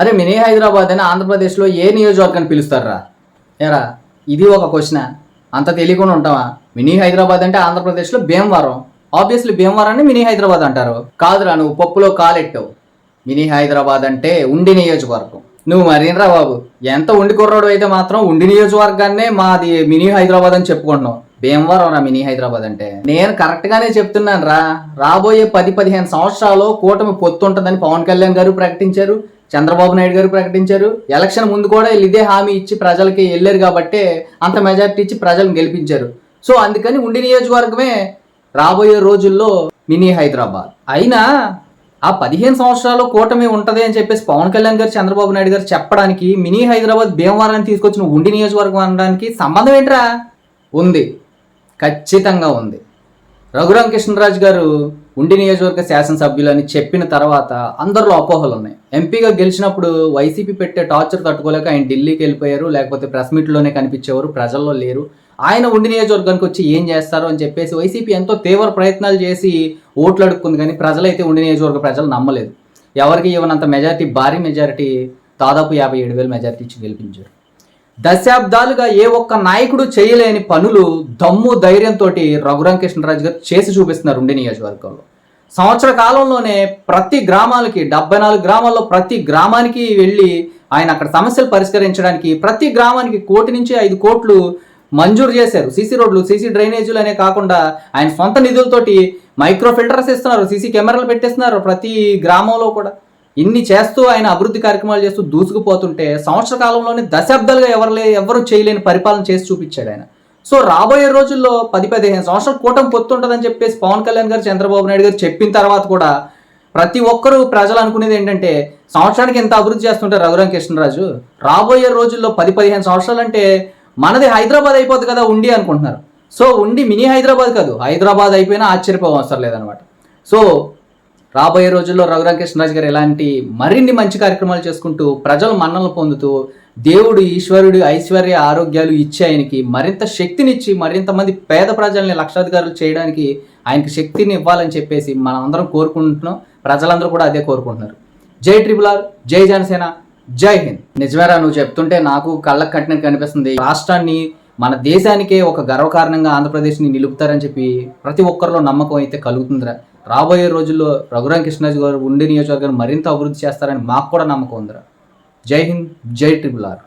అరే మినీ హైదరాబాద్ అని ఆంధ్రప్రదేశ్లో ఏ నియోజకవర్గాన్ని పిలుస్తారా? ఏరా ఇది ఒక క్వశ్చన్ అంత తెలియకుండా ఉంటావా? మినీ హైదరాబాద్ అంటే ఆంధ్రప్రదేశ్లో భీమవరం. ఆబ్వియస్లీ భీమవరాన్ని మినీ హైదరాబాద్ అంటారు. కాదురా నువ్వు పప్పులో కాలెట్టావు. మినీ హైదరాబాద్ అంటే ఉండి నియోజకవర్గం. నువ్వు మరీనరా బాబు ఎంత ఉండి కుర్రాడు అయితే మాత్రం ఉండి నియోజకవర్గాన్నే మాది మినీ హైదరాబాద్ అని చెప్పుకుంటున్నావు భీమవరం రా మినీ హైదరాబాద్ అంటే. నేను కరెక్ట్గానే చెప్తున్నాను రా రాబోయే పది పదిహేను సంవత్సరాలు కూటమి పొత్తుంటుందని పవన్ కళ్యాణ్ గారు ప్రకటించారు. చంద్రబాబు నాయుడు గారు ప్రకటించారు. ఎలక్షన్ ముందు కూడా వీళ్ళు ఇదే హామీ ఇచ్చి ప్రజలకి వెళ్ళారు కాబట్టి అంత మెజార్టీ ఇచ్చి ప్రజలను గెలిపించారు. సో అందుకని ఉండి నియోజకవర్గమే రాబోయే రోజుల్లో మినీ హైదరాబాద్. అయినా ఆ పదిహేను సంవత్సరాలు కూటమి ఉంటుంది అని చెప్పేసి పవన్ కళ్యాణ్ గారు చంద్రబాబు నాయుడు గారు చెప్పడానికి మినీ హైదరాబాద్ భీమవరాన్ని తీసుకొచ్చిన ఉండి నియోజకవర్గం అనడానికి సంబంధం ఏంట్రా? ఉంది. ఖచ్చితంగా ఉంది. రఘురామ కృష్ణరాజు గారు ఉండి నియోజకవర్గ శాసనసభ్యులని చెప్పిన తర్వాత అందరిలో అపోహలు ఉన్నాయి. ఎంపీగా గెలిచినప్పుడు వైసీపీ పెట్టే టార్చర్ తట్టుకోలేక ఆయన ఢిల్లీకి వెళ్ళిపోయారు లేకపోతే ప్రెస్ మీట్లోనే కనిపించేవారు ప్రజల్లో లేరు. ఆయన ఉండి నియోజకవర్గానికి వచ్చి ఏం చేస్తారు అని చెప్పేసి వైసీపీ ఎంతో తీవ్ర ప్రయత్నాలు చేసి ఓట్లు అడుక్కుంది కానీ ప్రజలైతే ఉండి నియోజకవర్గ ప్రజలు నమ్మలేదు. ఎవరికి ఇవ్వనంత మెజారిటీ భారీ మెజారిటీ దాదాపు యాభై ఏడు వేల మెజారిటీ ఇచ్చి గెలిపించారు. దశాబ్దాలుగా ఏ ఒక్క నాయకుడు చేయలేని పనులు దమ్ము ధైర్యంతో రఘురామ కృష్ణరాజు గారు చేసి చూపిస్తున్నారు ఉండే నియోజకవర్గంలో. సంవత్సర కాలంలోనే ప్రతి గ్రామాలకి డెబ్బై నాలుగు గ్రామాల్లో ప్రతి గ్రామానికి వెళ్ళి ఆయన అక్కడ సమస్యలు పరిష్కరించడానికి ప్రతి గ్రామానికి కోటి నుంచి ఐదు కోట్లు మంజూరు చేశారు. సీసీ రోడ్లు సీసీ డ్రైనేజీలు అనే కాకుండా ఆయన సొంత నిధులతోటి మైక్రో ఫిల్టర్స్ ఇస్తున్నారు సీసీ కెమెరాలు పెట్టేస్తున్నారు ప్రతి గ్రామంలో కూడా. ఇన్ని చేస్తూ ఆయన అభివృద్ధి కార్యక్రమాలు చేస్తూ దూసుకుపోతుంటే సంవత్సర కాలంలోనే దశాబ్దాలుగా ఎవరు ఎవరు చేయలేని పరిపాలన చేసి చూపించాడు ఆయన. సో రాబోయే రోజుల్లో పది పదిహేను సంవత్సరాలు కూటమి పొత్తుంటుందని చెప్పేసి పవన్ కళ్యాణ్ గారు చంద్రబాబు నాయుడు గారు చెప్పిన తర్వాత కూడా ప్రతి ఒక్కరూ ప్రజలు అనుకునేది ఏంటంటే సంవత్సరానికి ఎంత అభివృద్ధి చేస్తుంటారు రఘురామ కృష్ణరాజు రాబోయే రోజుల్లో పది పదిహేను సంవత్సరాలు అంటే మనది హైదరాబాద్ అయిపోద్ది కదా ఉండి అనుకుంటున్నారు. సో ఉండి మినీ హైదరాబాద్ కాదు హైదరాబాద్ అయిపోయినా ఆశ్చర్యపోవడం అవసరం లేదనమాట సో రాబోయే రోజుల్లో రఘురామ కృష్ణరాజు గారు ఇలాంటి మరిన్ని మంచి కార్యక్రమాలు చేసుకుంటూ ప్రజలు మన్నలు పొందుతూ దేవుడు ఈశ్వరుడు ఐశ్వర్య ఆరోగ్యాలు ఇచ్చి ఆయనకి మరింత శక్తినిచ్చి మరింత మంది పేద ప్రజల్ని లక్షాధికారులు చేయడానికి ఆయనకి శక్తిని ఇవ్వాలని చెప్పేసి మనమందరం కోరుకుంటున్నాం. ప్రజలందరూ కూడా అదే కోరుకుంటున్నారు. జై ట్రిపుల్ ఆర్ జై జనసేన జై హింద్. నిజమేరా నువ్వు చెప్తుంటే నాకు కళ్ళకు కట్టినట్టు కనిపిస్తుంది. రాష్ట్రాన్ని మన దేశానికే ఒక గర్వకారణంగా ఆంధ్రప్రదేశ్ని నిలుపుతారని చెప్పి ప్రతి ఒక్కరిలో నమ్మకం అయితే కలుగుతుందిరా. రాబోయే రోజుల్లో రఘురామ కృష్ణరాజు గారు ఉండి నియోజకవర్గాన్ని మరింత అభివృద్ధి చేస్తారని మాకు కూడా నమ్మకం ఉందిరా. జై హింద్ జై ట్రిపుల్ ఆర్.